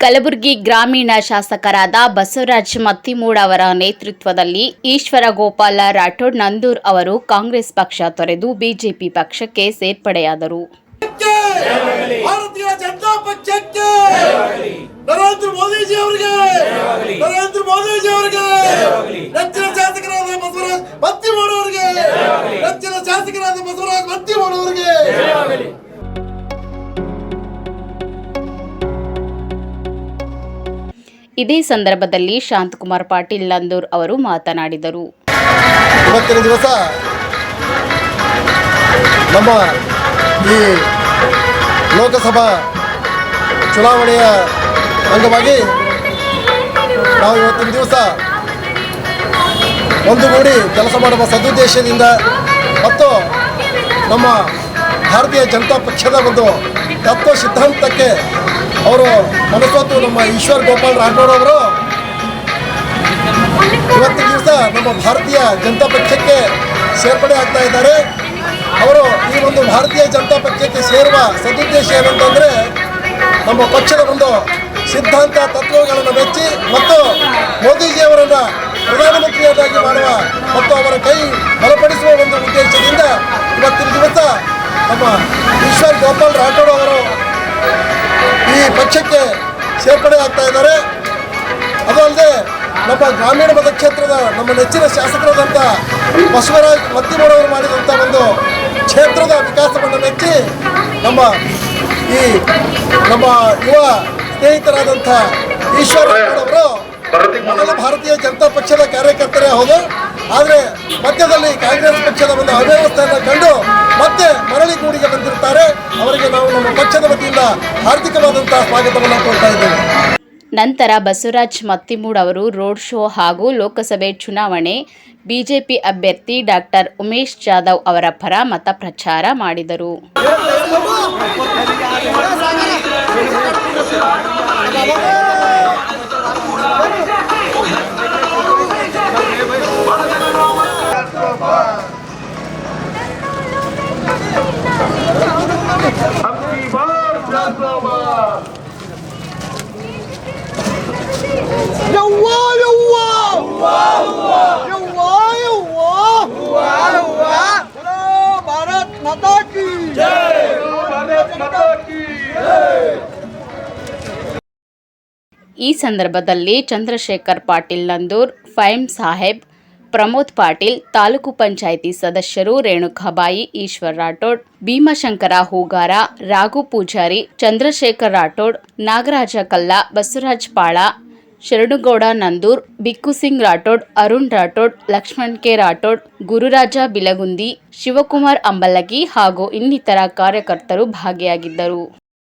ಕಲಬುರಗಿ ಗ್ರಾಮೀಣ ಶಾಸಕರಾದ ಬಸವರಾಜ್ ಮತ್ತಿಮೂಡ್ ಅವರ ನೇತೃತ್ವದಲ್ಲಿ ಈಶ್ವರ ಗೋಪಾಲ ರಾಠೋಡ್ ನಂದೂರ್ ಅವರು ಕಾಂಗ್ರೆಸ್ ಪಕ್ಷ ತೊರೆದು ಬಿಜೆಪಿ ಪಕ್ಷಕ್ಕೆ ಸೇರ್ಪಡೆಯಾದರು. ಭಾರತೀಯ ಪಕ್ಷಕ್ಕೆ, ನರೇಂದ್ರ ಇದೇ ಸಂದರ್ಭದಲ್ಲಿ ಶಾಂತಕುಮಾರ್ ಪಾಟೀಲ್ ನಂದೂರ್ ಅವರು ಮಾತನಾಡಿದರು. ಇವತ್ತಿನ ದಿವಸ ನಮ್ಮ ಈ ಲೋಕಸಭಾ ಚುನಾವಣೆಯ ಅಂಗವಾಗಿ ನಾವು ಇವತ್ತಿನ ದಿವಸ ಒಂದುಗೂಡಿ ಕೆಲಸ ಮಾಡುವ ಸದುದ್ದೇಶದಿಂದ ಮತ್ತು ನಮ್ಮ ಭಾರತೀಯ ಜನತಾ ಪಕ್ಷದ ಒಂದು ತತ್ವ ಸಿದ್ಧಾಂತಕ್ಕೆ ಅವರು ಮನಸ್ಸೊತ್ತು ನಮ್ಮ ಈಶ್ವರ್ ಗೋಪಾಲ್ ರಾಠೋಡ್ ಅವರು. ಇವತ್ತು ದಿವಸ ನಮ್ಮ ಭಾರತೀಯ ಜನತಾ ಪಕ್ಷಕ್ಕೆ ಸೇರ್ಪಡೆ ಆಗ್ತಾ ಇದ್ದಾರೆ. ಅವರು ಈ ಒಂದು ಭಾರತೀಯ ಜನತಾ ಪಕ್ಷಕ್ಕೆ ಸೇರುವ ಸದುದ್ದೇಶ ಏನಂತಂದರೆ ನಮ್ಮ ಪಕ್ಷದ ಒಂದು ಸಿದ್ಧಾಂತ ತತ್ವಗಳನ್ನು ಮೆಚ್ಚಿ ಮತ್ತು ಮೋದಿಜಿಯವರನ್ನು ಪ್ರಧಾನಮಂತ್ರಿಯನ್ನಾಗಿ ಮಾಡುವ ಮತ್ತು ಅವರ ಕೈ ಬಲಪಡಿಸುವ ಒಂದು ಉದ್ದೇಶದಿಂದ ಇವತ್ತಿನ ದಿವಸ ನಮ್ಮ ಈಶ್ವರ್ ಗೋಪಾಲ್ ರಾಠೋಡ್ ಅವರು ಈ ಪಕ್ಷಕ್ಕೆ ಸೇರ್ಪಡೆ ಆಗ್ತಾ ಇದ್ದಾರೆ. ಅದು ಅಲ್ಲದೆ ನಮ್ಮ ಗ್ರಾಮೀಣ ಮತಕ್ಷೇತ್ರದ ನಮ್ಮ ನೆಚ್ಚಿನ ಶಾಸಕರಾದಂಥ ಬಸವರಾಜ್ ಮತ್ತಿಮೂಡವರು ಮಾಡಿದಂಥ ಒಂದು ಕ್ಷೇತ್ರದ ವಿಕಾಸವನ್ನು ಮೆಚ್ಚಿ ನಮ್ಮ ಈ ನಮ್ಮ ಯುವ ಸ್ನೇಹಿತರಾದಂಥ ಈಶ್ವರ ಅವರು ಮೊದಲು ಭಾರತೀಯ ಜನತಾ ಪಕ್ಷದ ಕಾರ್ಯಕರ್ತರೇ ಹೌದು. ಆದರೆ ಮಧ್ಯದಲ್ಲಿ ಕಾಂಗ್ರೆಸ್ ಪಕ್ಷದ ಒಂದು ಅವ್ಯವಸ್ಥೆಯನ್ನು ಮರಳಿ ಗೂಡಿಗೆ ಬಂದಿರ್ತಾರೆ ಅವರಿಗೆ ನಾವು ನಮ್ಮ ಪಕ್ಷದ ವತಿಯಿಂದ ಹಾರ್ದಿಕವಾದಂತಹ ಸ್ವಾಗತವನ್ನು ಕೊಡ್ತಾ ಇದ್ದೇವೆ. ನಂತರ ಬಸವರಾಜ್ ಮತ್ತಿಮೂಡ್ ಅವರು ರೋಡ್ ಶೋ ಹಾಗೂ ಲೋಕಸಭೆ ಚುನಾವಣೆ ಬಿಜೆಪಿ ಅಭ್ಯರ್ಥಿ ಡಾಕ್ಟರ್ ಉಮೇಶ್ ಜಾಧವ್ ಅವರ ಪರ ಮತ ಪ್ರಚಾರ ಮಾಡಿದರು. ಈ ಸಂದರ್ಭದಲ್ಲಿ ಚಂದ್ರಶೇಖರ್ ಪಾಟೀಲ್ ನಂದೂರ್, ಫೈಮ್ ಸಾಹೇಬ್, ಪ್ರಮೋದ್ ಪಾಟೀಲ್, ತಾಲೂಕು ಪಂಚಾಯಿತಿ ಸದಸ್ಯರು ರೇಣುಕಾಬಾಯಿ, ಈಶ್ವರ್ ರಾಠೋಡ್, ಭೀಮಶಂಕರ ಹೂಗಾರ, ರಾಘು ಪೂಜಾರಿ, ಚಂದ್ರಶೇಖರ್ ರಾಠೋಡ್, ನಾಗರಾಜ ಕಲ್ಲ, ಬಸವರಾಜ್ ಪಾಳ, ಶರಣುಗೌಡ ನಂದೂರ್, ಬಿಕ್ಕು ಸಿಂಗ್ ರಾಠೋಡ್, ಅರುಣ್ ರಾಠೋಡ್, ಲಕ್ಷ್ಮಣ್ ಕೆ ರಾಠೋಡ್, ಗುರುರಾಜ ಬಿಲಗುಂದಿ, ಶಿವಕುಮಾರ್ ಅಂಬಲಗಿ ಹಾಗೂ ಇನ್ನಿತರ ಕಾರ್ಯಕರ್ತರು ಭಾಗಿಯಾಗಿದ್ದರು.